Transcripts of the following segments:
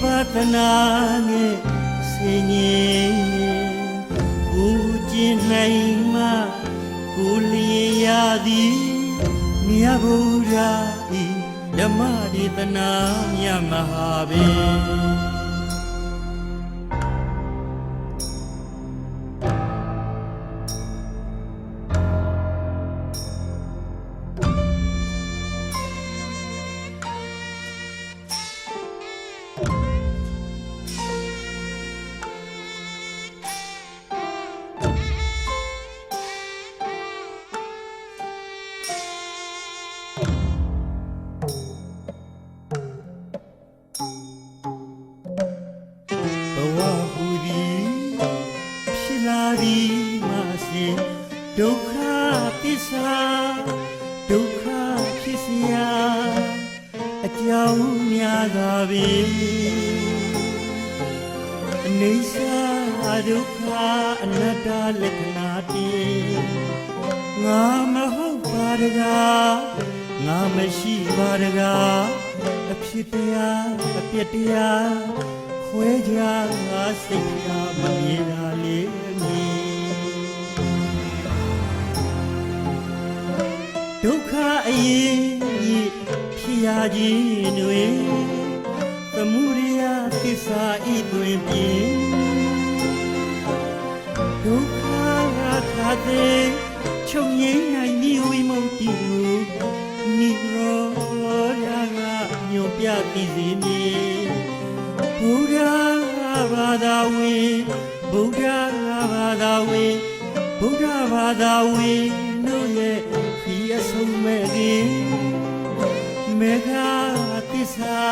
ပဿနာနဲ့ဆင်ញင်ကိုကျင်နိုင်မှကိုလျင်ရသည်မြတ်ဗုဒ္ဓဤဓမ္မဒေသနာမြတ်မဟာပင်ဘ ကြောင်းများသာပင်အနေစာဒုက္ခအနတ္တလက္ခဏာတည်ငါမဟုတ်ပါတကားငါမရှိပါတကားအဖြစ်တရားအပြစ်တရားခွဲကြငါစိတ်ကမပြေတာလေးမီဒုက္ခအရေးကြီးဖြစ် ရခြင်းတွင်သမုဒယသစ္စာဤတွင်ပြင်ဒုက္ခရာခတဲ့ချုပ်ငိမ့်နိုင်မိဝိမု ക്തി ကိုနိရောဓကညွန်ပြသိစေမည်ဘုရားဘာသာဝင်ဘုရားဘာသာဝင်ဘုရားဘာသာဝင်တို့ရဲ့ခီးအဆုံးမဲ့ခင် မေဃသစ္စာ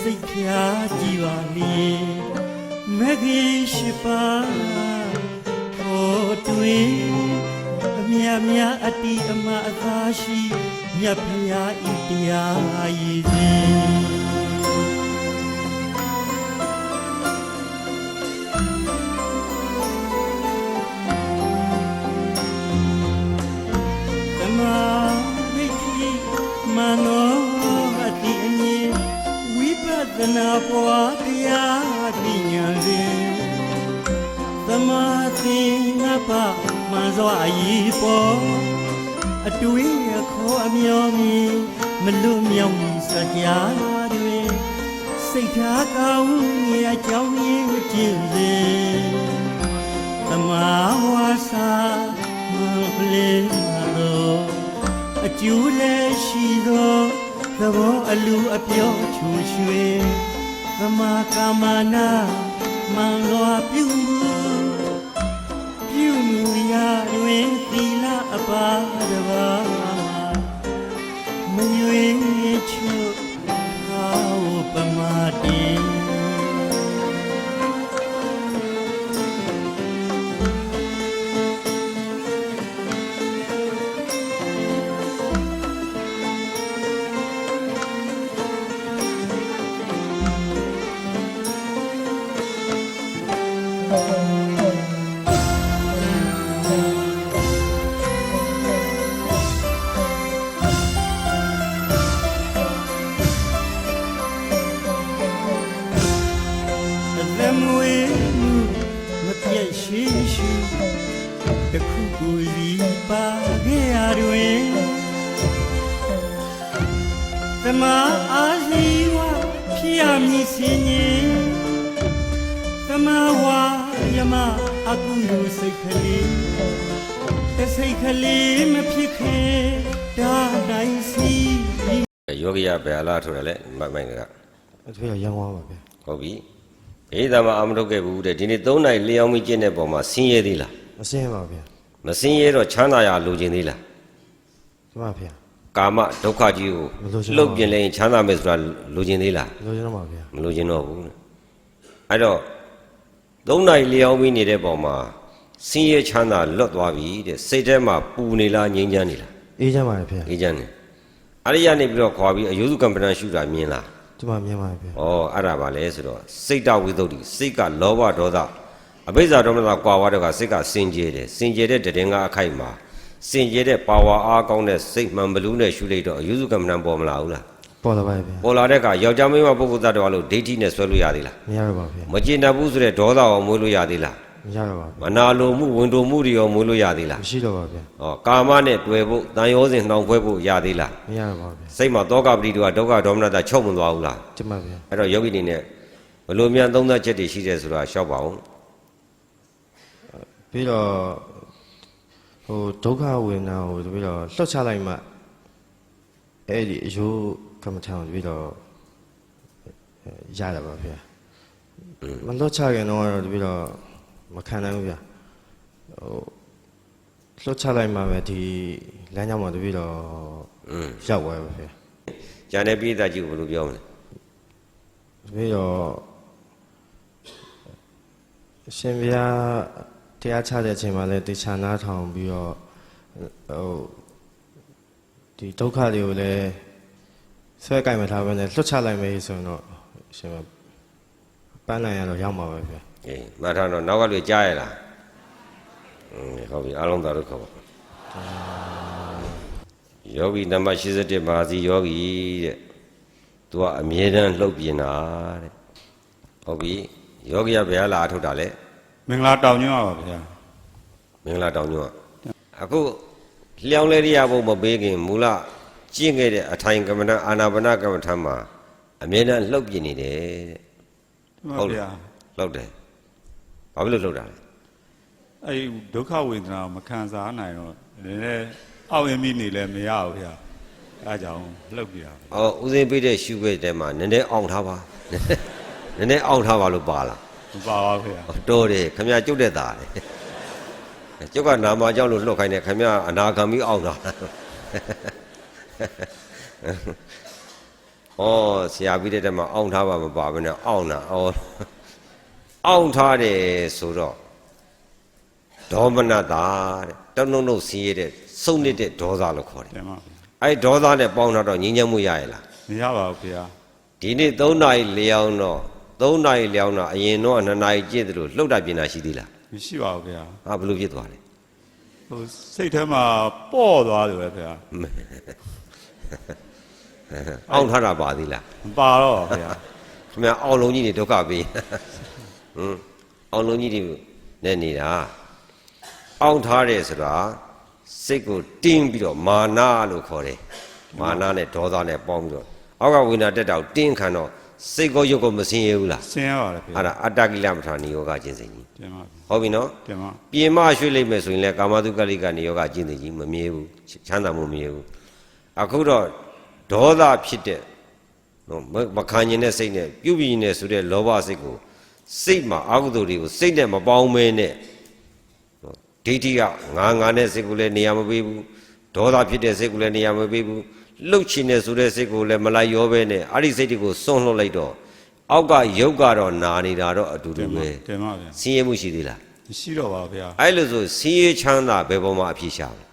စိတ်ဖြာကြည်ပါလေမေခင်ရှိပါဟောတွင်အမြတ်များအတိအမအသာရှိမြတ်ဖရာဤတရားရည်စ ပဿနာပွားတရားပညာရင်သမာသင်္ကပ္ပမှန်စွာအည်ပေါ်အတွေ့အခေါ်အမျောမြင်မလွတ်မြောက်မီစကြာတွင်စိတ်ထားကောင်းမြတ်ကြောင်းရင်းကျင့်စဉ်သမာဝါစာမပလင်းသောအကျိုးလည်းရှိသောသဘောအလူအပြောချူရွှေ သ သမာအာဇီဝဖြစ်ရမည်စင်ရင်သမာဝါယမအကုသိုလ်စိတ်ကလေးတစိတ်ကလေးမဖြစ်ခဲ့ဒါတိုင်းစီယောဂီရဘယ်လားထိုးတယ်လဲမမိုင်းကအထွေးရရန်သွားပါဗျာဟုတ်ပြီအေးဒါမှအာမထုတ်ခဲ့ဘူးတဲ့ဒီနေ့၃နိုင်လျောင်းပြီးကျင့်တဲ့ပုံမှာဆင်းရဲသေးလားမစင်းပါဗျာမဆင်းရဲတော့ချမ်းသာရလိုချင်သေးလားဒီမှာဗျာ ကာမဒုက္ခကြီးကိုမလိုချင်ပါဘူးလှုပ်ပြင်လဲရင်ချမ်းသာမယ်ဆိုတာလိုချင်သေးလားလိုချင်တော့ပါဗျာမလိုချင်တော့ဘူးတဲ့အဲ့တော့၃နိုင်လျောင်းပြီးနေတဲ့ပုံမှာဆင်းရဲချမ်းသာလွတ်သွားပြီတဲ့စိတ်ထဲမှာပူနေလားငြိမ်းချမ်းနေလားအေးချမ်းပါတယ်ဗျာအေးချမ်းနေအဲ့ဒီကနေပြီးတော့ခွာပြီးအယုစုကံပဏရှုတာမြင်လားကျမမြင်ပါတယ်ဗျာဩအဲ့ဒါပါလေဆိုတော့စိတ်တဝိသုဒ္ဓိစိတ်ကလောဘဒေါသအဘိဇ္ဇာဒေါမနကွာဝါတော့ကစိတ်ကစင်ကြယ်တယ်စင်ကြယ်တဲ့တည်ငါအခိုက်မှာ စင်ကြယ်တဲ့ပါဝါအားကောင်းတဲ့စိတ်မှန်ဘလူးနဲ့ရှုလိုက်တော့အယုစုကံပဏပေါ်မလာဘူးလားပေါ်လာပါတယ်ဗျာပေါ်လာတဲ့အခါယောက်ျားမိန်းမပုဂ္ဂိုလ်သတ္တဝါလို့ဒိဋ္ဌိနဲ့ဆွဲလို့ရသေးလားမရတော့ပါဗျာမကျေနပ်ဘူးဆိုတဲ့ဒေါသရောမွေးလို့ရသေးလားမရတော့ပါမနာလိုမှုဝန်တိုမှုတွေရောမွေးလို့ရသေးလားမရှိတော့ပါဗျာဟောကာမနဲ့တွေ့ဖို့တန်ရောစဉ်နှောင်ဖွဲဖို့ရသေးလားမရတော့ပါဗျာစိတ်မှာတောကပတိတို့ကဒုက္ခဒေါမနတာချုပ်မသွားဘူးလားကျမဗျာအဲ့တော့ယောဂီတွေနဲ့ဘလို့မြန်သုံးသပ်ချက်တွေရှိတယ်ဆိုတာရှောက်ပါအောင်ပြီးတော့ ဟိုဒုက္ခဝေဒနာကိုပြီးတော့လွတ်ချလိုက်မှအဲ့ဒီအယုကမ္မထံကိုပြီးတော့အဲရတာပါဗျာမလွတ်ချခင်တော့ကတော့ပြီးတော့မခံနိုင်ဘူးဗျာဟိုလွတ်ချလိုက်မှပဲဒီလမ်းကြောင်းမှာပြီးတော့อืมရောက်သွားပါဗျာကျန်တဲ့ပြည်သားကြီးကိုဘယ်လိုပြောမလဲပြီးတော့အရှင်ဘုရား တရားချတဲ့အချိန်မှာလည်းတေချာနာထောင်ပြီးတော့ဟိုဒီဒုက္ခတွေကိုလည်းဆွဲကြိုက်မထားဘဲနဲ့လွတ်ချလိုက်မယ်ဆိုရင်တော့အရှင်ဘုရားပန်းနိုင်ရတော့ရောက်မှာပဲဗျာအေးမထားတော့နောက်ကလူကြားရလားอืมဟုတ်ပြီအားလုံးသာတို့ခေါ်ပါယောဂီနံပါတ်87ပါစီယောဂီတဲ့သူကအမြဲတမ်းလှုပ်ပြင်းတာတဲ့ဟုတ်ပြီယောဂီကဘယ်ဟာလာအထုတ်တာလဲ မင်္ဂလာတောင်ညွှန်ပါဗျာမင်္ဂလာတောင်ညွတ်အခုလျောင်းလဲရဖို့မပေးခင်မူလကျင့်ခဲ့တဲ့အထိုင်ကမ္မဋ္ဌာန်းအာနာပါနကမ္မဋ္ဌာန်းမှာအမြဲတမ်းလှုပ်ပြင်းနေတယ်တဲ့မှန်ပါဗျာလှုပ်တယ်ဘာဖြစ်လို့လှုပ်တာလဲအဲ့ဒီဒုက္ခဝေဒနာကိုမခံစားနိုင်တော့နည်းနည်းအောက်ရမိနေလည်းမရဘူးဗျာအဲဒါကြောင့်လှုပ်ပြရအော်ဦးစင်းပေးတဲ့ရှုခွက်တဲမှာနည်းနည်းအောင်ထားပါနည်းနည်းအောင်ထားပါလို့ပါလား မပါပါဗျာဟောတော်တယ်ခမရကျုပ်တဲ့သားတယ်ကျုပ်ကနာမကြောက်လို့လှုပ်ခိုင်းတယ်ခမရအနာခံပြီးအောင်တာဩဆရာပြီးတဲ့တက်မှာအောင်ထားပါမပါဘဲနဲ့အောင်တာဩအောင်ထားတယ်ဆိုတော့ဒေါမနတာတဲ့တုံ့တုံ့ဆင်းရဲတဲ့စုံနေတဲ့ဒေါသလို့ခေါ်တယ်တင်ပါဗျာအဲ့ဒေါသနဲ့ပေါင်းတော့ငြင်းချမ်းမှုရရဲ့လားမရပါဘူးဗျာဒီနေ့3နာရီလျောင်းတော့ 3နာရီလျောင်းတော့အရင်တော့2နာရီကြည့်သလိုလှုပ်တာပြင်တာရှိသေးလားမရှိပါဘူးဗျာဟာဘယ်လိုဖြစ်သွားလဲဟိုစိတ်ထဲမှာပေါ့သွားတယ်ပဲဗျာအောင်းထားတာပါသေးလားမပါတော့ဗျာခင်ဗျာအောင်းလုံးကြီးတွေဒုက္ခပေးဟွန်းအောင်းလုံးကြီးတွေနဲ့နေတာအောင်းထားတယ်ဆိုတာစိတ်ကိုတင်းပြီးတော့မာနလို့ခေါ်တယ်မာနနဲ့ဒေါသနဲ့ပေါင်းပြီးတော့အောက်ကဝိညာဉ်တက်တာကိုတင်းခံတော့ စိတ်ကိုရုပ်ကိုမစင်ရဘူးလားဆင်းရပါတယ်ဗျာအဲ့ဒါအတ္တကိလမထာနိယောဂကျင့်စဉ်ကြီးတင်ပါဗျာဟုတ်ပြီနော်တင်ပါပြင်မရွှေ့လိုက်မယ်ဆိုရင်လည်းကာမတုကလိကနေယောဂကျင့်သိကြီးမမြဲဘူးချမ်းသာမှုမမြဲဘူးအခုတော့ဒေါသဖြစ်တဲ့နော်မမခံကျင်တဲ့စိတ်နဲ့ပြုပြင်နေဆိုတဲ့လောဘစိတ်ကိုစိတ်မှာအာဟုသိုလ်တွေကိုစိတ်နဲ့မပေါင်းမဲနဲ့နော်ဒိဋ္ဌိကငါငါနဲ့စိတ်ကိုလည်းနေရာမပေးဘူးဒေါသဖြစ်တဲ့စိတ်ကိုလည်းနေရာမပေးဘူး လှုပ်ချင်တဲ့ဆိုတဲ့စိတ်ကိုလည်းမလိုက်ရောပဲနဲ့အဲ့ဒီစိတ်တွေကိုစွန့်လွတ်လိုက်တော့အောက်ကယုတ်ကတော့နာနေတာတော့အတူတူတင်ပါပဲတင်ပါဗျာဆင်းရဲမှုရှိသေးလားမရှိတော့ပါဘူးဗျာအဲ့လိုဆိုဆင်းရဲချမ်းသာဘယ်ပေါ်မှာအဖြစ်ရှာလဲ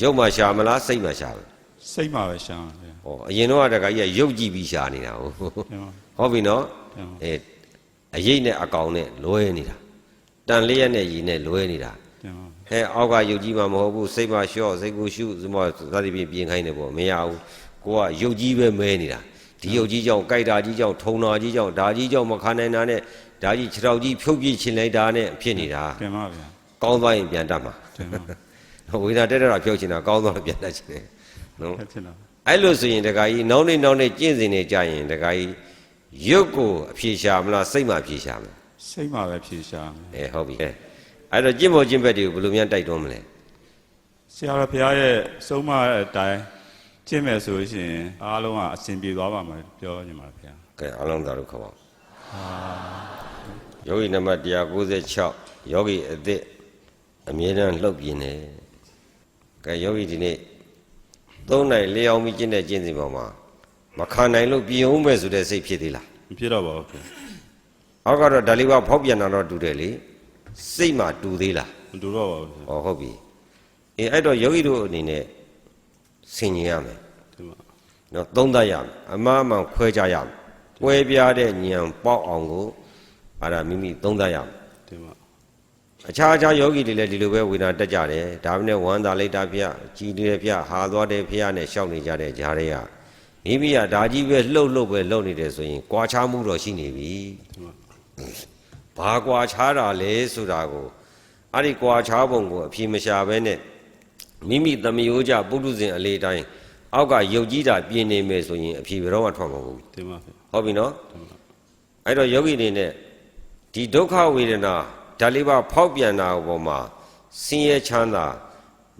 ရုပ်မှာရှာမလားစိတ်မှာရှာမလားစိတ်မှာပဲရှာပါဗျာဟောအရင်တော့တခါကြီးကရုပ်ကြည့်ပြီးရှာနေတာဟုတ်တင်ပါဟုတ်ပြီနော်တင်ပါအဲအရေးနဲ့အကောင်နဲ့လွဲနေတာတန်လျက်နဲ့ရည်နဲ့လွဲနေတာ တင်ပါဟဲအောက်ကရုပ်ကြီးမှမဟုတ်ဘူးစိတ်မှာလျှော့စိတ်ကိုရှုစမသတိပြင်ပြင်ခိုင်းတယ်ပေါ့မရဘူးကိုကရုပ်ကြီးပဲမဲနေတာဒီရုပ်ကြီးကြောင့်ကြိုက်တာကြီးကြောင့်ထုံတာကြီးကြောင့်ဒါကြီးကြောင့်မခံနိုင်တာနဲ့ဒါကြီးခြေထောက်ကြီးဖြုတ်ပြစ်ချင်လိုက်တာနဲ့ဖြစ်နေတာတင်ပါဗျာကောင်းသွားရင်ပြန်တတ်မှာတင်ပါဝိညာဉ်တက်တက်တာဖြုတ်ချင်တာကောင်းသွားတော့ပြန်တတ်ချင်တယ်နော်ထက်တင်တော့အဲ့လိုဆိုရင်တခါကြီးနောက်နေ့နောက်နေ့ကျင့်စဉ်နေကြရင်တခါကြီးရုပ်ကိုအဖြေရှာမလားစိတ်မှအဖြေရှာမလားစိတ်မှာပဲဖြေရှာမယ်အဲဟုတ်ပြီ အဲအဲ့တော့ကျင့်ဖို့ကျင့်ဘက်တွေကိုဘယ်လိုများတိုက်တွန်းမလဲဆရာတော်ဘုရားရဲ့ဆုံးမအတိုင်းကျင့်မယ်ဆိုလို့ရှိရင်အားလုံးကအစဉ်ပြေသွားပါမယ်ပြောနေမှာဗျာကဲအလုံးသားတို့ခေါ်ပါယောဂီနံပါတ်196ယောဂီအသစ်အမြဲတမ်းလှုပ်ပြင်းတယ်ကဲယောဂီဒီနေ့သုံးနိုင်လျောင်းပြီးကျင့်တဲ့ကျင့်စဉ်ပေါ်မှာမခံနိုင်လို့ပြင်အောင်ပဲဆိုတဲ့စိတ်ဖြစ်သေးလားမဖြစ်တော့ပါဘူးဗျာအောက်ကတော့ဒါလေးပါဖောက်ပြန်တာတော့တူတယ်လေ စိတ်မှတူသေးလားမတူတော့ပါဘူးဗျာဟောဟုတ်ပြီအေးအဲ့တော့ယောဂီတို့အနေနဲ့ဆင်ញင်ရမယ်ဒီမှာနော်သုံးသပ်ရမယ်အမှားမှန်ခွဲခြားရမယ်ကွဲပြားတဲ့ဉာဏ်ပေါက်အောင်ကိုအဲ့ဒါမိမိသုံးသပ်ရမယ်ဒီမှာအခြားအခြားယောဂီတွေလည်းဒီလိုပဲဝေဒနာတက်ကြတယ်ဒါမှနဲ့ဝမ်းသာလိုက်တာဖျကြည်တယ်ဖျဟာသွားတယ်ဖျနဲ့ရှောက်နေကြတဲ့ဂျားတွေကမိမိကဒါကြီးပဲလှုပ်လှုပ်ပဲလှုပ်နေတယ်ဆိုရင်ကြွာချမှုတော့ရှိနေပြီဒီမှာ ဘာကြွာချတာလဲဆိုတာကိုအဲ့ဒီကြွာချပုံကိုအဖြေမရှာဘဲနဲ့မိမိသမယိုးကြပုထုဇဉ်အလေးတိုင်းအောက်ကယုတ်ကြီးတာပြင်းနေမယ်ဆိုရင်အဖြေဘယ်တော့မှထွက်မှာမဟုတ်ဘူးဒီမှာဗျာဟုတ်ပြီနော်အဲ့တော့ယောဂီတွေနဲ့ဒီဒုက္ခဝေဒနာဓာတ်လေးပါဖောက်ပြန်တာပေါ်မှာဆင်းရဲချမ်းသာ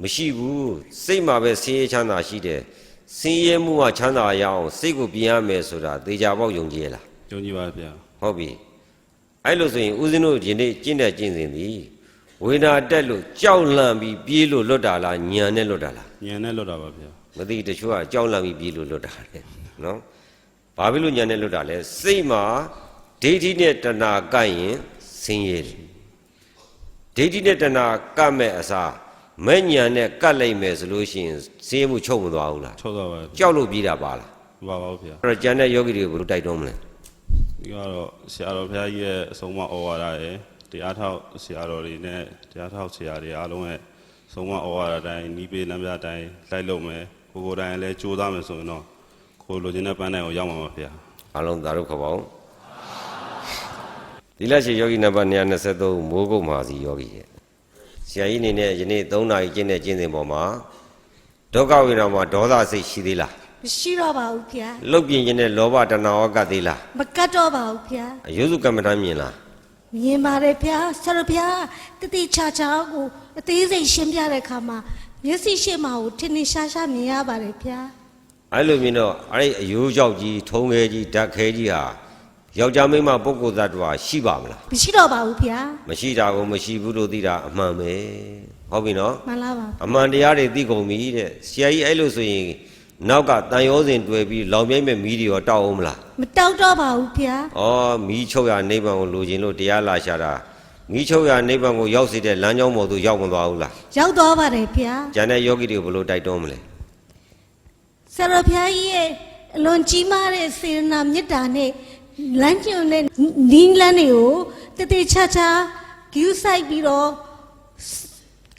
မရှိဘူးစိတ်မှာပဲဆင်းရဲချမ်းသာရှိတယ်ဆင်းရဲမှုကချမ်းသာရအောင်စိတ်ကိုပြင်ရမယ်ဆိုတာသေချာပေါက်ယုံကြည်ရလားယုံကြည်ပါဗျာဟုတ်ပြီ အဲ့လိုဆိုရင်ဦးဇင်းတို့ယနေ့ကျင့်တဲ့ကျင့်စဉ်သည်ဝေဒနာတက်လို့ကြောက်လန့်ပြီးပြေးလို့လွတ်တာလားညံနဲ့လွတ်တာလားညံနဲ့လွတ်တာပါဗျာမသိတချို့ကကြောက်လန့်ပြီးပြေးလို့လွတ်တာလေနော်ဘာဖြစ်လို့ညံနဲ့လွတ်တာလဲစိတ်မှာဒိဋ္ဌိနဲ့တဏှာကပ်ရင်ဆင်းရဲတယ်ဒိဋ္ဌိနဲ့တဏှာကပ်မဲ့အစားမဲ့ညံနဲ့ကပ်လိုက်မယ်ဆိုလို့ရှိရင်ဆင်းရဲမှုချုပ်မသွားဘူးလားချောသွားပါဗျာကြောက်လို့ပြေးတာပါလားမပါပါဘူးဗျာအဲ့တော့ကျန်တဲ့ယောဂီတွေကိုဘယ်လိုတိုက်တွန်းမလဲ ဒီကတော့ဆရာတော်ဘုရားကြီးရဲ့အဆုံးအမဩဝါဒရယ်တရားထောက်ဆရာတော်တွေနဲ့တရားထောက်ဆရာတွေအားလုံးရဲ့အဆုံးအမဩဝါဒတိုင်းနီးပေးလမ်းပြတိုင်းလိုက်လုပ်မယ်ကိုကိုယ်တိုင်လည်းကြိုးစားမယ်ဆိုရင်တော့ကိုလိုချင်တဲ့ပန်းတိုင်းကိုရောက်မှာပါဗျာအလုံးသာတို့ခပေါင်းဒီလက်ရှိယောဂီနံပါတ်223မိုးကုတ်မာစီယောဂီရဲ့ဆရာကြီးအနေနဲ့ယနေ့3နာရီကျင့်တဲ့ကျင့်စဉ်ပေါ်မှာဒုက္ခဝေဒနာမှာဒေါသစိတ်ရှိသေးလား မရှိတော့ပါဘူးဗျာလုတ်ပြင်းခြင်းနဲ့လောဘတဏှာဝကပ်သေးလားမကတ်တော့ပါဘူးဗျာအယုစုကမ္မဋ္ဌာန်းမြင်လားမြင်ပါတယ်ဗျာဆရာတော်ဗျာတတိချာချာကိုအသေးစိတ်ရှင်းပြတဲ့အခါမှာမျက်စိရှေ့မှာကိုထင်ထင်ရှားရှားမြင်ရပါတယ်ဗျာအဲ့လိုမြင်တော့အဲ့ဒီအယိုးကြောက်ကြီးထုံငယ်ကြီးဓာတ်ခဲကြီးဟာယောက်ျားမိန်းမပုဂ္ဂိုလ်သတ္တဝါရှိပါမလားမရှိတော့ပါဘူးဗျာမရှိတာကိုမရှိဘူးလို့သိတာအမှန်ပဲဟုတ်ပြီနော်မှန်လားပါအမှန်တရားတွေသိကုန်ပြီတဲ့ဆရာကြီးအဲ့လိုဆိုရင် နောက်ကတန်ရောစဉ်တွေ့ပြီးလောင်မြိတ်မဲ့မီးတွေရောတောက်အောင်မလားမတောက်တော့ပါဘူးဗျာဩမီးချုပ်ရနိဗ္ဗာန်ကိုလိုချင်လို့တရားလာရှာတာမီးချုပ်ရနိဗ္ဗာန်ကိုရောက်စေတဲ့လမ်းကြောင်းပေါ်သို့ရောက်မသွားဘူးလားရောက်သွားပါတယ်ဗျာကျန်တဲ့ယောဂီတွေကိုဘယ်လိုတိုက်တွန်းမလဲဆရာတော်ဗျာကြီးရဲ့အလွန်ကြီးမားတဲ့စေရနာမေတ္တာနဲ့လမ်းကျုံတဲ့နီးလန်းတွေကိုတတိချာချာဂယူးဆိုင်ပြီးတော့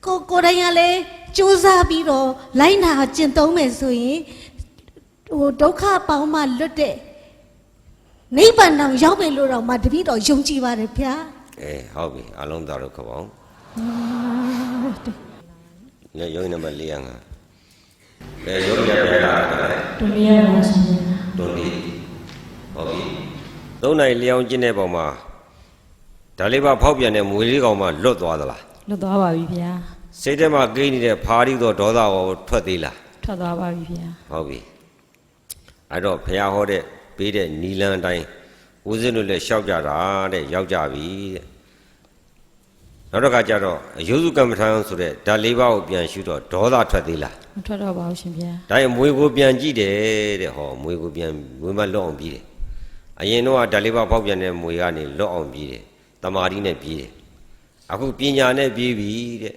ကိုကိုယ်တိုင်ကလည်း စူးစမ်းပြီးတော့လိုက်နာကျင့်သုံးမယ်ဆိုရင်ဟိုဒုက္ခပေါင်းမှလွတ်တဲ့နိဗ္ဗာန်တော်ရောက်မယ်လို့တော့မှတပည့်တော်ယုံကြည်ပါတယ်ဗျာအဲဟုတ်ပြီအလုံးသားတို့ခပေါင်းလေယောဂီနံပါတ်405လေယောဂီရပြန်လာတယ်ဒုတိယပါရှင်ဗျာတွန်ဒီဟုတ်ပြီသုံးနိုင်လျောင်းကျင်းတဲ့ပုံမှာဒါလေးပါဖောက်ပြန်တဲ့မွေလေးကောင်မှလွတ်သွားသလားလွတ်သွားပါပြီဗျာ စိတ်ထဲမှာကိန်းနေတဲ့ဖာရီသောဒေါသရောထွက်သေးလားထွက်သွားပါပြီဗျာဟုတ်ပြီအဲ့တော့ဘုရားဟောတဲ့ပေးတဲ့နီလန်းအတိုင်းဦးဇင်းတို့လည်းရှောက်ကြတာတဲ့ရောက်ကြပြီတဲ့နောက်တစ်ခါကျတော့အယုစုကမ္မထာဆိုတဲ့ဓာတ်လေးပါးကိုပြန်ရှုတော့ဒေါသထွက်သေးလားမထွက်တော့ပါဘူးရှင်ဗျာဒါရင်မွေကိုပြန်ကြည့်တယ်တဲ့ဟောမွေကိုပြန်မွေမလွတ်အောင်ပြီးတယ်အရင်တော့ဓာတ်လေးပါးဖောက်ပြန်တဲ့မွေကနေလွတ်အောင်ပြီးတယ်တမာတိနဲ့ပြီးတယ်အခုပညာနဲ့ပြီးပြီတဲ့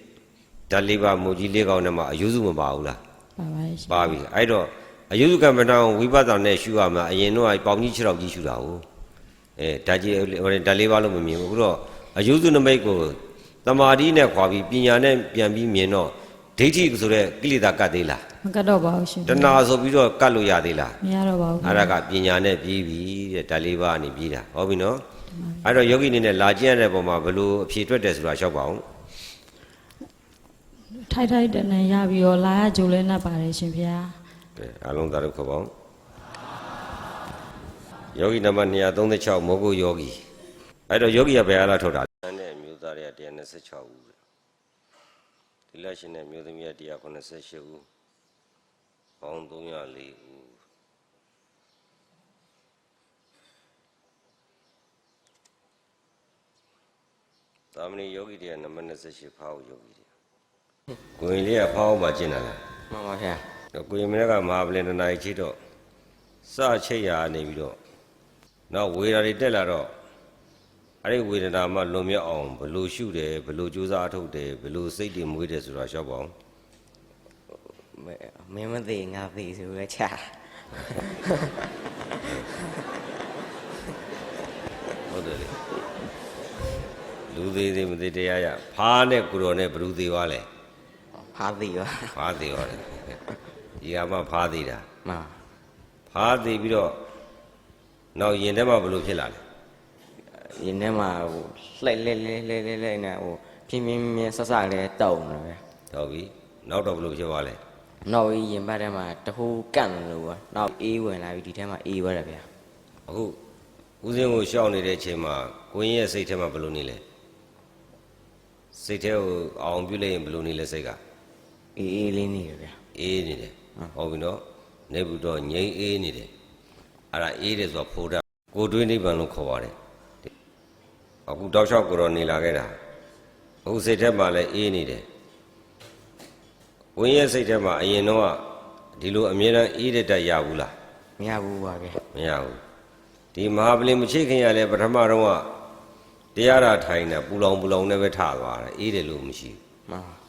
ဓာတ်လေးပါးမူကြီးလေးကောင်နဲ့မှအယုစုမပါဘူးလားပါပါရဲ့ရှင်ပါပြီအဲ့တော့အယုစုကမ္မဋ္ဌာန်းကိုဝိပဿနာနဲ့ရှုရမှာအရင်တော့ပေါင်းကြီး6တော့ကြီးရှုတာဟုတ်အဲဓာတ်ကြီးဟိုဓာတ်လေးပါလို့မမြင်ဘူးအခုတော့အယုစုနမိတ်ကိုတမာတိနဲ့ခွာပြီးပညာနဲ့ပြန်ပြီးမြင်တော့ဒိဋ္ဌိဆိုတဲ့ကိလေသာကတ်သေးလားမကတ်တော့ပါဘူးရှင်တဏှာဆိုပြီးတော့ကတ်လို့ရသေးလားမရတော့ပါဘူးအဲ့ဒါကပညာနဲ့ပြီးပြီတဲ့ဓာတ်လေးပါးကနေပြီးတာဟုတ်ပြီနော်အဲ့တော့ယောဂီနေနဲ့လာကျင့်ရတဲ့ပုံမှာဘယ်လိုအဖြေထွက်တယ်ဆိုတာရှောက်ပါအောင် ထိုက်ထိုက်တန်တန်ရပြီးတော့လာရကြိုလဲနှပ်ပါတယ်ရှင်ဗျာကဲအလုံးသားတို့ခေါ်ပါအောင်ယောဂီနံပါတ်236မောဂုယောဂီအဲ့တော့ယောဂီကဘယ်အားလားထုတ်တာလဲနဲ့အမျိုးသားတွေက126ဦးတဲ့ဒီလက်ရှင်နဲ့မျိုးသမီးက198ဦးပေါင်း304ဦးသာမဏေယောဂီတွေကနံပါတ်28ဖောက်ယောဂီတွေ ကိုယ်လေးကဖောက်မှကျင့်တာလားမှန်ပါဗျာတော့ကိုရင်မင်းကမဟာပလင်တနာကြီးချိတော့စချိတ်ရာနေပြီးတော့နောက်ဝေရာတွေတက်လာတော့အဲ့ဒီဝေဒနာမှလွန်မြောက်အောင်ဘယ်လို့ရှုတယ်ဘယ်လို့ကြိုးစားအထုတ်တယ်ဘယ်လို့စိတ်တွေမွေးတယ်ဆိုတာရှောက်ပါအောင်မင်းမသိငါသိဆိုပဲချာဟုတ်တယ်လေလူသေးသေးမသေးတရားရဖားနဲ့ကိုတော်နဲ့ဘယ်သူသေးသွားလဲ ဖားသိပါဖားသေးသွားတယ်ဒီကမှဖားသေးတာမဖားသေးပြီးတော့နောက်ရင်ထဲမှာဘယ်လိုဖြစ်လာလဲဒီနေ့မှာဟိုလှိုက်လှိုက်လှိုက်လှိုက်လှိုက်လှိုက်နေဟိုပြင်းပြင်းပြင်းဆက်ဆက်လေးတုံတယ်ဗျာဟုတ်ပြီနောက်တော့ဘယ်လိုဖြစ်သွားလဲနောက်ပြီးရင်ပတ်ထဲမှာတဟိုးကန့်တယ်လို့ပါနောက်အေးဝင်လာပြီးဒီထဲမှာအေးသွားတယ်ဗျာအခုဦးစင်းကိုရှောက်နေတဲ့အချိန်မှာကိုရင်းရဲ့စိတ်ထဲမှာဘယ်လိုနေလဲစိတ်ထဲကိုအောင်ပြုလိုက်ရင်ဘယ်လိုနေလဲစိတ်က အေးအေးလေးနေတယ်ဗျာအေးနေတယ်ဟုတ်ပြီနော်နေဘူးတော့ငြိမ်းအေးနေတယ်အဲ့ဒါအေးတယ်ဆိုတာဖိုးတာကိုတွင်းနိဗ္ဗာန်လို့ခေါ်ပါတယ်အခုတောက်လျှောက်ကိုတော့နေလာခဲ့တာအခုစိတ်ထဲမှာလည်းအေးနေတယ်ဝင်းရဲ့စိတ်ထဲမှာအရင်တော့ဒီလိုအမြဲတမ်းအေးတဲ့တက်ရဘူးလားမရဘူးပါဗျာမရဘူးဒီမဟာပလင်မချိခင်ရလဲပထမတော့ကတရားရာထိုင်နေပူလောင်ပူလောင်နဲ့ပဲထသွားတယ်အေးတယ်လို့မရှိမဘူး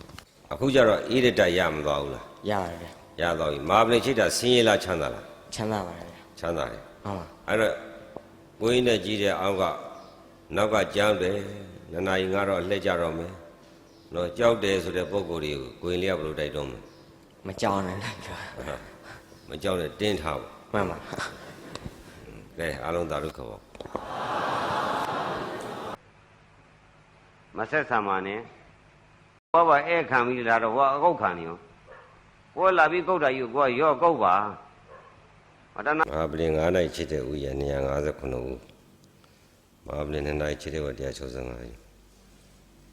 အခုကျတော့အေးတဲ့တက်ရမသွားဘူးလားရပါတယ်ဗျာရတော့ပြီမဟာပလင်ချိတာဆင်းရဲလားချမ်းသာလားချမ်းသာပါတယ်ဗျာချမ်းသာတယ်ဟုတ်ပါအဲ့တော့ကိုင်းနဲ့ကြီးတဲ့အောက်ကနောက်ကကြောင်းတယ်နနာရီငါတော့လှည့်ကြတော့မယ်နော်ကြောက်တယ်ဆိုတဲ့ပုံကိုယ်တွေကိုကိုင်းလေးကဘယ်လိုတိုက်တော့မလဲမကြောက်နဲ့လားဗျာမကြောက်နဲ့တင်းထားပါမှန်ပါကဲအားလုံးသာဓုခေါ်ပါမဆက်ဆံပါနဲ့ ဘောပါအဲ့ခံပြီးလာတော့ဟောအကုတ်ခံနေရောဟောလာပြီးကုတ်တာယူကိုကရော့ကုတ်ပါမတနာမဟာပလင်9နိုင်ချစ်တဲ့ဦးရ259ဦးမဟာပလင်2နိုင်ချစ်တဲ့ဝ165ဦး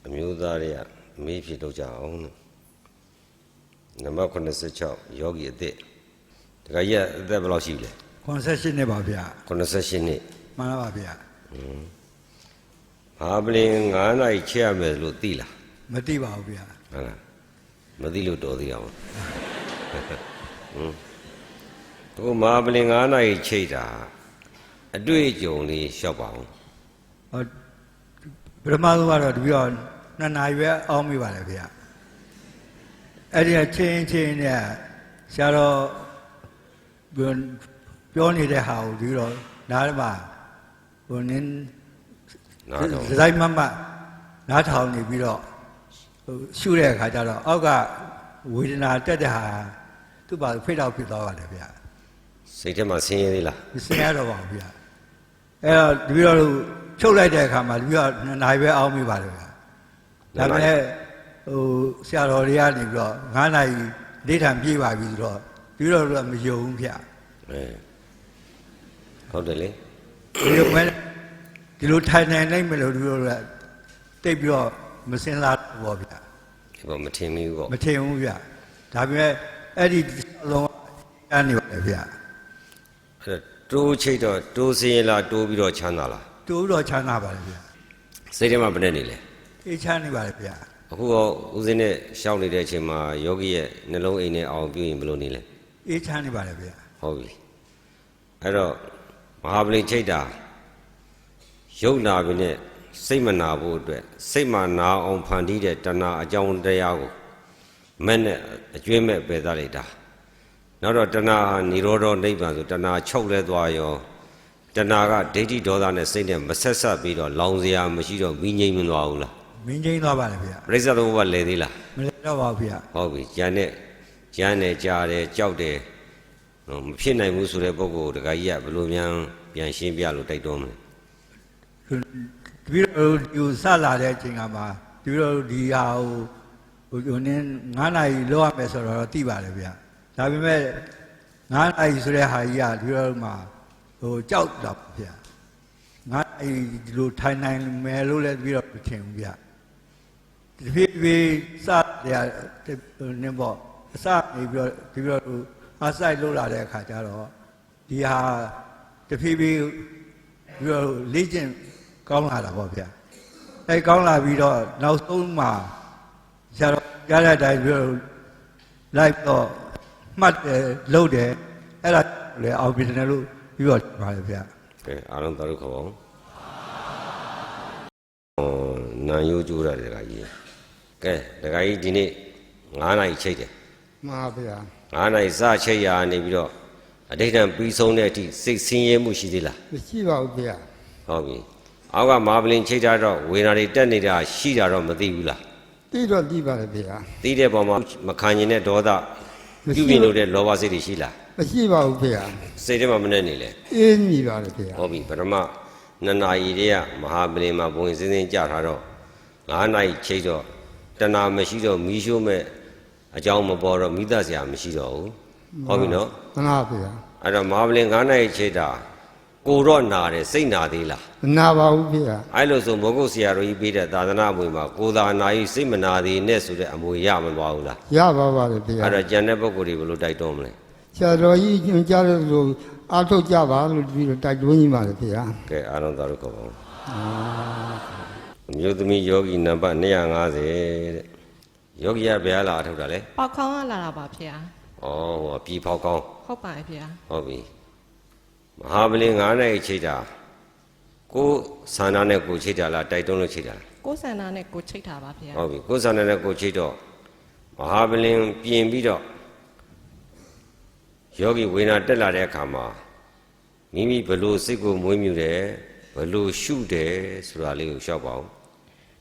အမျိုးသားတွေကအမေးဖြစ်တော့ကြအောင်လို့နံပါတ်86ယောဂီအသစ်တခါကြီးကအသက်ဘယ်လောက်ရှိပြီလဲ88နှစ်ပါဗျာ88နှစ်မှန်လားပါဗျာဟာပလင်9နိုင်ချစ်ရမယ်လို့သိလား မသိပါဘူးဗျာဟုတ်လားမသိလို့တော်သေးအောင်ဟမ်သူမဟာပလင်9နိုင်ချိတ်တာအတွေ့အကြုံလေးရှောက်ပါအောင်ဟောပထမဆုံးကတော့တပည့်တော်နှစ်နာရီပဲအောင်းမိပါလေဗျာအဲ့ဒီကချင်းချင်းနဲ့ဆရာတော်ပြောပြောနေတဲ့ဟာကိုတပည့်တော်နားမှာဟိုနင်းနားတော့ဒီဇိုင်းမမနားထောင်နေပြီးတော့ဟို ရှုတဲ့အခါကျတော့အောက်ကဝေဒနာတက်တဲ့ဟာသူ့ဘာဖိတ်တော့ဖြစ်သွားပါတယ်ဗျာစိတ်ထဲမှာဆင်းရဲသေးလားမစင်ရတော့ပါဘူးဗျာအဲ့တော့တပည့်တော်တို့ချုပ်လိုက်တဲ့အခါမှာတပည့်တော်နှစ်နာရီပဲအောင်းမိပါတယ်ဗျာဒါပေမဲ့ဟိုဆရာတော်တွေကနေပြီးတော့9နာရီလေးထံပြေးပါပြီဆိုတော့တပည့်တော်တို့ကမယုံဘူးဗျာအဲဟုတ်တယ်လေဒီလိုပဲဒီလိုထိုင်နေနိုင်မလို့တပည့်တော်တို့ကတိတ်ပြီးတော့ မစင်လာဘူးပေါ့ဗျာဒီပေါ်မထင်မိဘူးပေါ့မထင်ဘူးဗျာဒါပေမဲ့အဲ့ဒီအလုံးအနေပါလေဗျာအဲ့တော့တိုးချိတ်တော့တိုးစင်းရလားတိုးပြီးတော့ချမ်းသာလားတူတော့ချမ်းသာပါလေဗျာစိတ်ထဲမှာဘယ်နဲ့နေလဲအေးချမ်းနေပါလေဗျာအခုတော့ဦးစင်းနဲ့ရှောက်နေတဲ့အချိန်မှာယောဂီရဲ့နှလုံးအိမ်နဲ့အောင်ပြုရင်ဘယ်လိုနေလဲအေးချမ်းနေပါလေဗျာဟုတ်ပြီအဲ့တော့မဟာပလင်ချိတ်တာယုံနာပြီနဲ့ စိတ်မနာဖို့အတွက်စိတ်မနာအောင်ဖန်တီးတဲ့တဏှာအကြောင်းတရားကိုမဲ့နဲ့အကျွေးမဲ့ပယ်သလိုက်တာနောက်တော့တဏှာဟာនិရောဓနိဗ္ဗာန်ဆိုတဏှာချုပ်လဲသွားရောတဏှာကဒိဋ္ဌိဒေါသနဲ့စိတ်နဲ့မဆက်ဆက်ပြီးတော့လောင်စရာမရှိတော့မိငိမ့်မသွားဘူးလားမင်းချင်းသွားပါလေဗျာပြိဿသမုပ္ပါလဲသေးလားမလဲတော့ပါဘူးဗျာဟုတ်ပြီကြံတဲ့ကြံတယ်ကြားတယ်ကြောက်တယ်ဟိုမဖြစ်နိုင်ဘူးဆိုတဲ့ပုဂ္ဂိုလ်တခါကြီးကဘယ်လိုများပြန်ရှင်းပြလို့တိုက်တွန်းမလဲ တပည့်တော်ဒီကိုစလာတဲ့အချိန်ကမှတပည့်တော်ဒီဟာဟိုဟိုနင်း9နာရီလောက်ရမယ်ဆိုတော့သိပါလေဗျာဒါပေမဲ့9နာရီဆိုတဲ့ဟာကြီးကတပည့်တော်မှာဟိုကြောက်တော့ဗျာ9နာရီဒီလိုထိုင်နိုင်မယ်လို့လည်းတပည့်တော်မထင်ဘူးဗျာတပည့်တပည့်စတဲ့နင်းပေါ့အစနေပြီးတော့တပည့်တော်အားဆိုင်လို့လာတဲ့အခါကျတော့ဒီဟာတဖြည်းဖြည်းပြီးတော့လေ့ကျင့် ကောင်းလာတာပေါ့ဗျာအဲကောင်းလာပြီးတော့နောက်ဆုံးမှာဆရာတော်ကြားတဲ့အတိုင်းပြီးတော့လိုက်တော့မှတ်တယ်လုပ်တယ်အဲ့ဒါလေအောင်ပြတယ်လို့ပြီးတော့ပါလေဗျာကဲအားလုံးတော်လို့ခေါ်ပါဦးငံရိုးကျိုးရတယ်တခါကြီးကဲတခါကြီးဒီနေ့9နိုင်ချိတ်တယ်မှန်ပါဗျာ9နိုင်စချိတ်ရာနေပြီးတော့အဋိဋ္ဌံပြီးဆုံးတဲ့အထိစိတ်ဆင်းရဲမှုရှိသေးလားမရှိပါဘူးဗျာဟုတ်ပြီ အောက်ကမာပလင်ချိတ်ထားတော့ဝေဒနာတွေတက်နေတာရှိတာတော့မသိဘူးလားတိတော့တိပါတယ်ဗျာသိတဲ့ပုံမှာမခံကျင်တဲ့ဒေါသပြုပြင်လို့တဲ့လောဘစိတ်တွေရှိလားမရှိပါဘူးဗျာစိတ်ထဲမှာမနဲ့နေလေအေးမိပါတယ်ဗျာဟုတ်ပြီပထမနှစ်နာရီတည်းကမဟာပလင်မှာဘုံစင်းစင်းကြထားတော့9နာရီချိတ်တော့တဏမရှိတော့မီးရှို့မဲ့အကြောင်းမပေါ်တော့မိသားစရာမရှိတော့ဘူးဟုတ်ပြီနော်မှန်ပါဗျာအဲ့တော့မဟာပလင်9နာရီချိတ်တာ ကိုတော့နာတယ်စိတ်နာသေးလားမနာပါဘူးဗျာအဲ့လိုဆိုမောဂုတ်ဆရာတော်ကြီးပေးတဲ့သာသနာ့အမွေမှာကိုသာနာကြီးစိတ်မနာသေးနဲ့ဆိုတဲ့အမွေရမသွားဘူးလားရပါပါတယ်ဗျာအဲ့တော့ကျန်တဲ့ပုဂ္ဂိုလ်တွေဘယ်လိုတိုက်တွန်းမလဲဆရာတော်ကြီးညွှန်ကြားလို့လို့အားထုတ်ကြပါလို့ပြီးတော့တိုက်တွန်းကြီးပါတယ်ဗျာကဲအားလုံးသာလို့ခေါ်ပါဦးအမျိုးသမီးယောဂီနံပါတ်250တဲ့ယောဂီကဘယ်ဟာလာအထုတ်တာလဲပေါက်ခေါင်းကလာတာပါဖေဟာဩဟောပြီဖောက်ကောင်းဟုတ်ပါရဲ့ဖေဟာဟုတ်ပြီ မဟာပလင်9နိုင်ချိတ်တာကိုယ်ဆန္ဒနဲ့ကိုယ်ချိတ်တာလားတိုက်တွန်းလို့ချိတ်တာလားကိုယ်ဆန္ဒနဲ့ကိုယ်ချိတ်တာပါဖေဟာဟုတ်ပြီကိုယ်ဆန္ဒနဲ့ကိုယ်ချိတ်တော့မဟာပလင်ပြင်ပြီးတော့ယောဂီဝေဒနာတက်လာတဲ့အခါမှာမိမိဘယ်လိုစိတ်ကိုမွေးမြူတယ်ဘယ်လိုရှုတယ်ဆိုတာလေးကိုရှောက်ပါဦး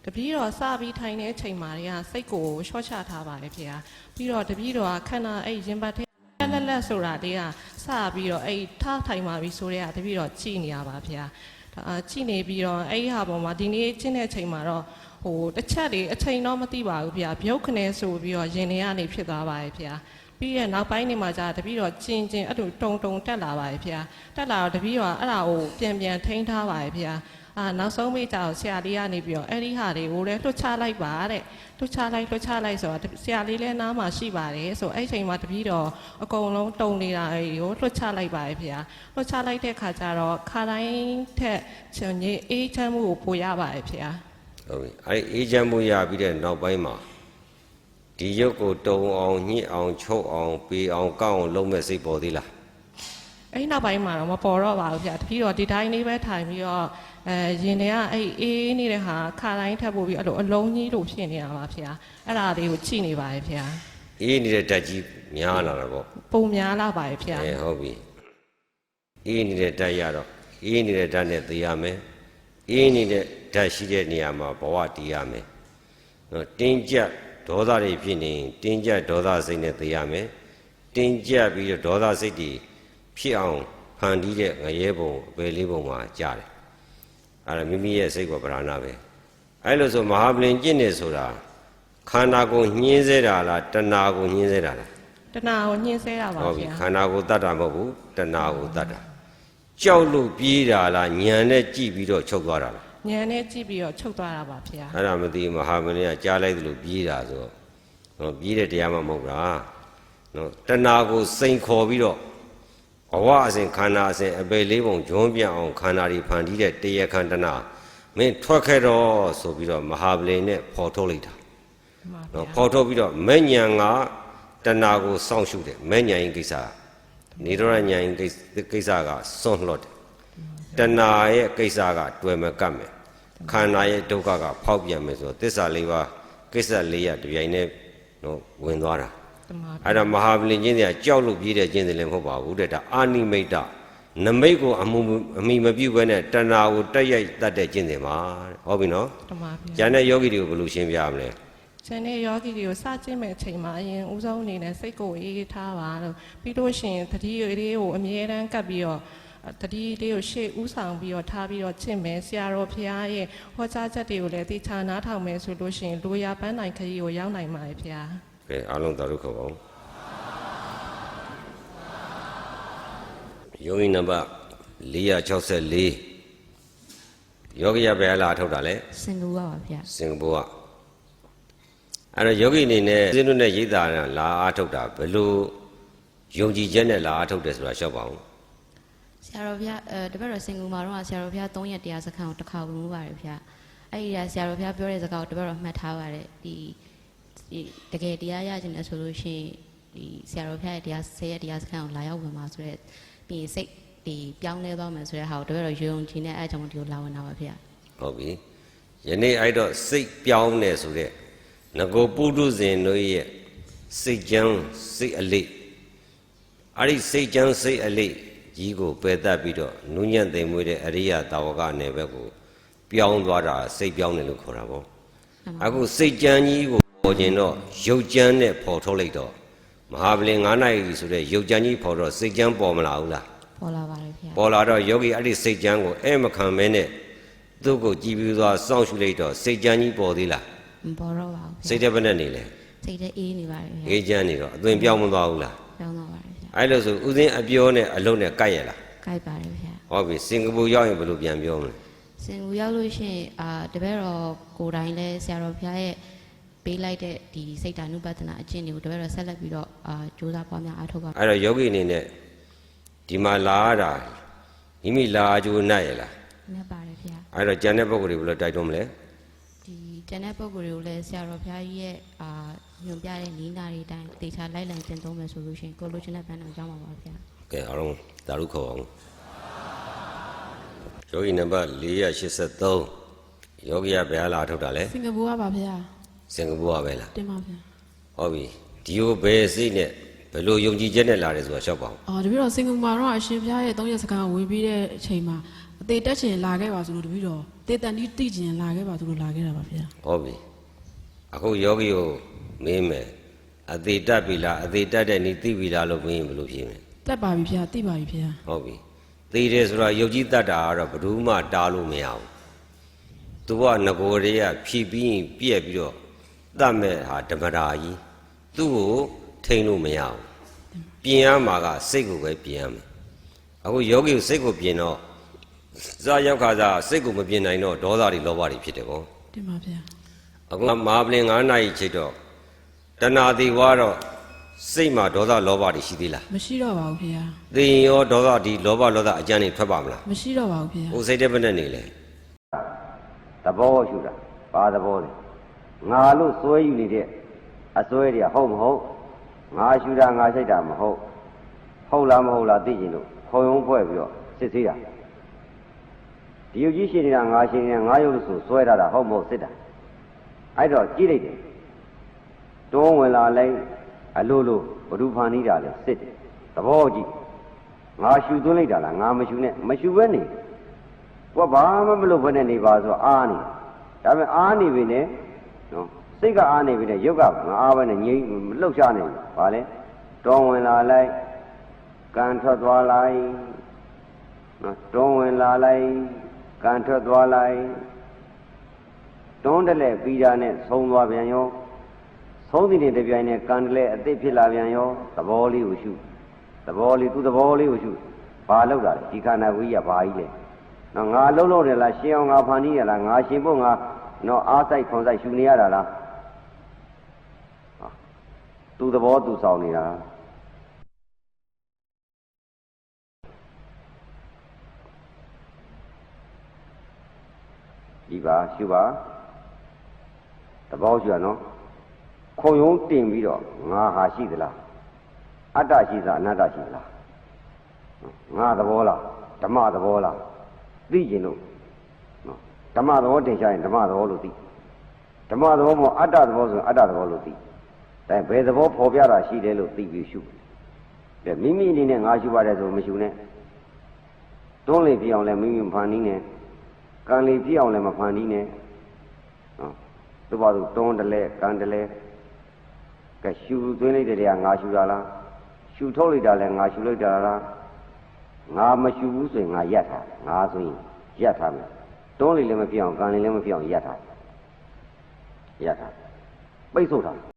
တပည့်တော်စပြီးထိုင်တဲ့အချိန်မှာတွေကစိတ်ကိုရှော့ချထားပါတယ်ဖေဟာပြီးတော့တပည့်တော်ကခန္ဓာအဲ့ရင်ပတ်ထဲ လက်လက်လက်ဆိုတာတွေကစပြီးတော့အဲ့ထားထိုင်มาပြီဆိုတဲ့ကတပည့်တော်ကြည်နေရပါဖေဟာဒါကြည်နေပြီးတော့အဲ့ဒီဟာပေါ်မှာဒီနေ့ကျင့်တဲ့အချိန်မှာတော့ဟိုတစ်ချက်တွေအချိန်တော့မသိပါဘူးဖေဟာပြုတ်ခနဲဆိုပြီးတော့ရင်ထဲကနေဖြစ်သွားပါရဲ့ဖေဟာပြီးရဲ့နောက်ပိုင်းနေမှာကြာတပည့်တော်ကျင်ကျင်အဲ့လိုတုံတုံတက်လာပါရဲ့ဖေ။တက်လာတော့တပည့်တော်ကအဲ့ဒါကိုပြန်ပြန်ထိန်းထားပါရဲ့ဖေ။ အာနောက်ဆုံးမိကြောက်ဆရာလေးကနေပြီးတော့အဲ့ဒီဟာတွေကိုလည်းလွှတ်ချလိုက်ပါတဲ့။လွှတ်ချလိုက်လွှတ်ချလိုက်ဆိုတော့ဆရာလေးလည်းနားမှာရှိပါတယ်ဆိုအဲ့ချိန်မှာတပည့်တော်အကုန်လုံးတုံနေတာတွေကိုလွှတ်ချလိုက်ပါရဲ့ဖေ။လွှတ်ချလိုက်တဲ့ခါကျတော့ခါတိုင်းထက်ချင်ကြီးအေးချမ်းမှုကိုပိုရပါရဲ့ဖေ။ဟုတ်ပြီအဲ့ဒီအေးချမ်းမှုရပြီးတဲ့နောက်ပိုင်းမှာဒီရုပ်ကိုတုံအောင်ညှစ်အောင်ချုပ်အောင်ပေးအောင်ကောက်အောင်လုပ်မဲ့စိတ်ပေါ်သေးလားအဲ့ဒီနောက်ပိုင်းမှာတော့မပေါ်တော့ပါဘူးဗျာတပည့်တော်ဒီတိုင်းလေးပဲထိုင်ပြီးတော့ အဲရင်တွေကအဲ့အေးနေတဲ့ဟာခါတိုင်းထပ်ပို့ပြီးအဲ့လိုအလုံးကြီးလိုဖြစ်နေတာပါဗျာအဲ့ဒါလေးကိုကြည့်နေပါရဲ့ဗျာအေးနေတဲ့ဓာတ်ကြီးများလာတာပေါ့ပုံများလာပါရဲ့ဗျာအဲဟုတ်ပြီအေးနေတဲ့ဓာတ်ရတော့အေးနေတဲ့ဓာတ်နဲ့သိရမယ်အေးနေတဲ့ဓာတ်ရှိတဲ့နေရာမှာဘဝတည်ရမယ်နော်တင်းကြပ်ဒေါသတွေဖြစ်နေရင်တင်းကြပ်ဒေါသစိတ်နဲ့သိရမယ်တင်းကြပ်ပြီးတော့ဒေါသစိတ်တွေဖြစ်အောင်ဖန်တီးတဲ့ငရဲပုံအပေလေးပုံမှာကြားတယ် အဲ့ဒါမိမိရဲ့စိတ်ကပဓာနာပဲအဲ့လိုဆိုမဟာပလင်ကျင့်နေဆိုတာခန္ဓာကိုယ်ညှင်းစေတာလားတဏှာကိုညှင်းစေတာလားတဏှာကိုညှင်းဆဲတာပါဟုတ်ပြီဗျာခန္ဓာကိုယ်တတ်တာမဟုတ်ဘူးတဏှာကိုတတ်တာကြောက်လို့ပြေးတာလားညံနဲ့ကြည့်ပြီးတော့ချုပ်သွားတာလားညံနဲ့ကြည့်ပြီးတော့ချုပ်သွားတာပါဗျာအဲ့ဒါမသိဘူးမဟာမင်းကကြားလိုက်သလိုပြေးတာဆိုတော့ဟောပြေးတဲ့တရားမှမဟုတ်လားနော်တဏှာကိုစိန်ခေါ်ပြီးတော့ ဘဝအစဉ်ခန္ဓာအစဉ်အပေလေးပုံဂျွန်းပြန့်အောင်ခန္ဓာတွေဖန်တီးတဲ့တရားခန္တနာမင်းထွက်ခဲ့တော့ဆိုပြီးတော့မဟာပလင်နဲ့ဖော်ထုတ်လိုက်တာမှန်ပါနော်ဗျာဖော်ထုတ်ပြီးတော့မဲ့ညံကတဏှာကိုစောင့်ရှုတယ်မဲ့ညံရင်ကိစ္စနေရောညံရင်ကိစ္စကိစ္စကစွန့်လွတ်တယ်တဏှာရဲ့ကိစ္စကတွေ့မကတ်မယ်ခန္ဓာရဲ့ဒုက္ခကဖောက်ပြန်မယ်ဆိုတော့သစ္စာလေးပါးကိစ္စလေးရတပြိုင်တည်းနော်ဝင်သွားတာတမန် အဲ့ဒါမဟာပလင်ချင်းတွေကကြောက်လို့ပြေးတဲ့ချင်းတွေလည်းမဟုတ်ပါဘူးတဲ့ဒါအာနိမိတ်တနမိတ်ကိုအမှုအမိမပြုတ်ဘဲနဲ့တဏှာကိုတက်ရိုက်တတ်တဲ့ချင်းတွေမှာတဲ့ဟုတ်ပြီနော်တမန်ဗျာကျန်တဲ့ယောဂီတွေကိုဘယ်လိုရှင်းပြရမလဲကျန်တဲ့ယောဂီတွေကိုစကျင့်မဲ့အချိန်မှာအရင်ဦးဆုံးအနေနဲ့စိတ်ကိုအေးထားပါလို့ပြီးလို့ရှိရင်တတိယလေးကိုအမြဲတမ်းကပ်ပြီးတော့တတိလေးကိုရှေ့ဦးဆောင်ပြီးတော့ထားပြီးတော့ကျင့်မယ်ဆရာတော်ဖရာရဲ့ဟောကြားချက်တွေကိုလည်းသိချာနားထောင်မယ်ဆိုလို့ရှိရင်လူရပန်းနိုင်ခရီးကိုရောက်နိုင်ပါရဲ့ဖရာ ကဲအားလုံးတော်လို့ခေါ်ပါဦးယောဂီနံပါတ်464ယောဂီရဘယ်လာထုတ်တာလဲစင်ကူပါပါဗျာစင်ကာပူကအဲ့တော့ယောဂီအနေနဲ့စင်းတို့နဲ့ရိတ်တာလာအားထုတ်တာဘယ်လိုယုံကြည်ချက်နဲ့လာအားထုတ်တယ်ဆိုတာရှောက်ပါဦးဆရာတော်ဘုရားအဲတပတ်တော်စင်ကူမှာတော့ဆရာတော်ဘုရား3ရက်တရားစခန်းကိုတစ်ခါဝင်မှုပါတယ်ဗျာအဲ့ဒီကဆရာတော်ဘုရားပြောတဲ့စကားကိုတပတ်တော်မှတ်ထားပါတယ်ဒီ ဒီတကယ်တရားရခြင်းနဲ့ဆိုလို့ရှိရင်ဒီဆရာတော်ဘုရားရဲ့တရား10ရက်တရားစခန်းကိုလာရောက်ဝင်ပါဆိုတော့ပြီးရင်စိတ်ဒီပြောင်းလဲသွားမယ်ဆိုတဲ့ဟာကိုတပတ်တော်ယုံကြည်နဲ့အဲအကြောင့်ဒီကိုလာဝင်တာပါဗျာဟုတ်ပြီယနေ့အဲ့တော့စိတ်ပြောင်းနေဆိုတဲ့ငကိုပုထုဇဉ်တို့ရဲ့စိတ်ကြမ်းစိတ်အလေးအဲ့ဒီစိတ်ကြမ်းစိတ်အလေးကြီးကိုပယ်တတ်ပြီးတော့နုညံ့သိမ်မွေးတဲ့အရိယတာဝကနယ်ဘက်ကိုပြောင်းသွားတာစိတ်ပြောင်းတယ်လို့ခေါ်တာပေါ့အခုစိတ်ကြမ်းကြီးကို ပေါ်ကျင်တော့ရုပ်ကြမ်းနဲ့ပေါ်ထုတ်လိုက်တော့မဟာဗလင်9နိုင်ပြီဆိုတဲ့ရုပ်ကြမ်းကြီးပေါ်တော့စိတ်ကြမ်းပေါ်မလာဘူးလားပေါ်လာပါတယ်ဗျာပေါ်လာတော့ယောဂီအဲ့ဒီစိတ်ကြမ်းကိုအဲမခံမဲနဲ့သူ့ကိုကြည်ပြီးသွားစောင့်ရှုလိုက်တော့စိတ်ကြမ်းကြီးပေါ်သေးလားမပေါ်တော့ပါဘူးစိတ်တဲ့ဘက်နဲ့နေလဲစိတ်ထဲအေးနေပါတယ်ဗျာအေးချမ်းနေတော့အသွင်ပြောင်းမသွားဘူးလားပြောင်းတော့ပါတယ်ဗျာအဲ့လိုဆိုဥစဉ်အပြောနဲ့အလုံးနဲ့ကိုက်ရလားကြိုက်ပါတယ်ဗျာဟောပြီစင်ကာပူရောက်ရင်ဘယ်လိုပြန်ပြောမလဲစင်ကူရောက်လို့ရှိရင်အာတပည့်တော်ကိုယ်တိုင်လဲဆရာတော်ဘုရားရဲ့ ပေးလိုက်တဲ့ဒီစိတ်ဓာနုပဒနာအကျင့်တွေကိုတပည့်တော်ဆက်လက်ပြီးတော့အာကြိုးစားပွားများအားထုတ်ပါအဲ့တော့ယောဂီအနေနဲ့ဒီမှာလာရတာမိမိလာအကျိုးနိုင်ရလားနေပါတယ်ဗျာအဲ့တော့ကျန်တဲ့ပုဂ္ဂိုလ်တွေဘယ်လိုတိုက်တွန်းမလဲဒီကျန်တဲ့ပုံကိုယ်တွေကိုလည်းဆရာတော်ဘုရားကြီးရဲ့အာညွန်ပြတဲ့နီးနာတွေအတိုင်းတေချာလိုက်လံကျင့်သုံးမယ်ဆိုလို့ရှိရင်ကိုလိုချင်တဲ့ဘဏ္ဍာကြောင်းပါပါဗျာကဲအားလုံးဒါလူခေါ်အောင်ယောဂီနံပါတ်483ယောဂီကဘယ်ဟာလာထုတ်တာလဲစင်ကာပူကပါဗျာ စင်ကာပူကပဲလားတင်ပါဗျာဟုတ်ပြီဒီကိုဘယ်စိတ်နဲ့ဘယ်လိုယုံကြည်ချက်နဲ့လာတယ်ဆိုတာရှောက်ပါဦးအော်တပည့်တော်စင်ကာပူမှာတော့အရှင်ဘုရားရဲ့၃ရက်စကားဝင်ပြီးတဲ့အချိန်မှာအသေးတက်ချင်လာခဲ့ပါဆိုလို့တပည့်တော်တေတန်တီးတိကျင်လာခဲ့ပါဆိုလို့လာခဲ့တာပါဗျာဟုတ်ပြီအခုယောဂီကိုမင်းမယ်အသေးတက်ပြီလားအသေးတက်တဲ့နီးသိပြီလားလို့မင်းရင်ဘယ်လိုဖြေမလဲတက်ပါပြီဗျာသိပါပြီဗျာဟုတ်ပြီသိတယ်ဆိုတော့ယုတ်ကြီးတတ်တာကတော့ဘယ်သူမှတားလို့မရဘူးသူကငကိုတွေကဖြီးပြီးရင်ပြက်ပြီးတော့ တတ်မဲ့ဟာဓမ္မရာကြီးသူ့ကိုထိန်လို့မရဘူးပြင်ရမှာကစိတ်ကိုပဲပြင်ရမယ်အခုယောဂီကိုစိတ်ကိုပြင်တော့ဇာရောက်ခါစားစိတ်ကိုမပြင်နိုင်တော့ဒေါသတွေလောဘတွေဖြစ်တယ်ကောတင်ပါဗျာအခုမဟာပလင်9နာရီချိတ်တော့တဏှာတိဝါတော့စိတ်မှာဒေါသလောဘတွေရှိသေးလားမရှိတော့ပါဘူးဗျာသိရင်ရောဒေါသဒီလောဘလောသအကျဉ်းတွေထွက်ပါမလားမရှိတော့ပါဘူးဗျာဟိုစိတ်တဲ့ဘက်နဲ့နေလေသဘောရှုတာဘာသဘောလဲ ငါလို့စွဲယူနေတဲ့အစွဲတွေကဟုတ်မဟုတ်ငါရှုတာငါစိတ်တာမဟုတ်ဟုတ်လားမဟုတ်လားသိကျင်လို့ခုံရုံးဖွဲ့ပြီးတော့စစ်သေးတာဒီယုတ်ကြီးရှင်နေတာငါရှင်နေတာငါယုတ်လို့ဆိုစွဲတာတာဟုတ်မဟုတ်စစ်တာအဲ့တော့ကြည့်လိုက်တယ်တွန်းဝင်လာလိုက်အလိုလိုဘဒုဖန်နီးတာလဲစစ်တယ်သဘောကြည့်ငါရှုသွင်းလိုက်တာလားငါမရှုနဲ့မရှုဘဲနေကိုကဘာမှမလုပ်ဘဲနဲ့နေပါဆိုအားနေဒါပေမဲ့အားနေပြီနဲ့ နော်စိတ်ကအားနေပြီနဲ့ရုပ်ကငါအားပဲနဲ့ငြိမ်းမလှုပ်ရှားနေဘူးဗာလဲတွန်းဝင်လာလိုက်ကံထွက်သွားလိုက်နော်တွန်းဝင်လာလိုက်ကံထွက်သွားလိုက်တွန်းတယ်လေပြီးတာနဲ့ဆုံးသွားပြန်ရောဆုံးသည်နဲ့တပြိုင်နက်ကံတလဲအသိဖြစ်လာပြန်ရောသဘောလေးကိုရှုသဘောလေးသူသဘောလေးကိုရှုဘာလောက်တာလဲဒီခန္ဓာကိုယ်ကြီးကဘာကြီးလဲနော်ငါလုံးလုံးတယ်လားရှင်းအောင်ငါဖန်ပြီးရလားငါရှင်းဖို့ငါ နော်အားဆိုင်ခွန်ဆိုင်ရှုနေရတာလားဟာသူသဘောသူဆောင်နေတာဒီပါရှုပါသဘောရှုရနော်ခုံရုံးတင်ပြီးတော့ငါဟာရှိသလားအတ္တရှိသလားအနတ္တရှိသလားငါသဘောလားဓမ္မသဘောလားသိကျင်လို့နော် ဓမ္မသဘောတင်ရှားရင်ဓမ္မသဘောလို့သိဓမ္မသဘောမဟုတ်အတ္တသဘောဆိုရင်အတ္တသဘောလို့သိဒါဘယ်သဘောပေါ်ပြတာရှိတယ်လို့သိပြီးရှုတယ်မိမိအနေနဲ့ငါရှုပါတယ်ဆိုမရှုနဲ့တွန်းလေပြအောင်လဲမိမိမဖန်နီးနဲ့ကံလေပြအောင်လဲမဖန်နီးနဲ့နော်သူဘာလို့တွန်းတယ်လဲကံတယ်လဲကဲရှူသွင်းလိုက်တဲ့တရားငါရှူတာလားရှူထုတ်လိုက်တာလဲငါရှူလိုက်တာလားငါမရှူဘူးဆိုရင်ငါရက်ထားငါဆိုရင်ရက်ထားမယ် တွန်းလေလည်းမပြအောင်ကံလေလည်းမပြအောင်ရက်ထားရက်ထားပိတ်ဆို့ထား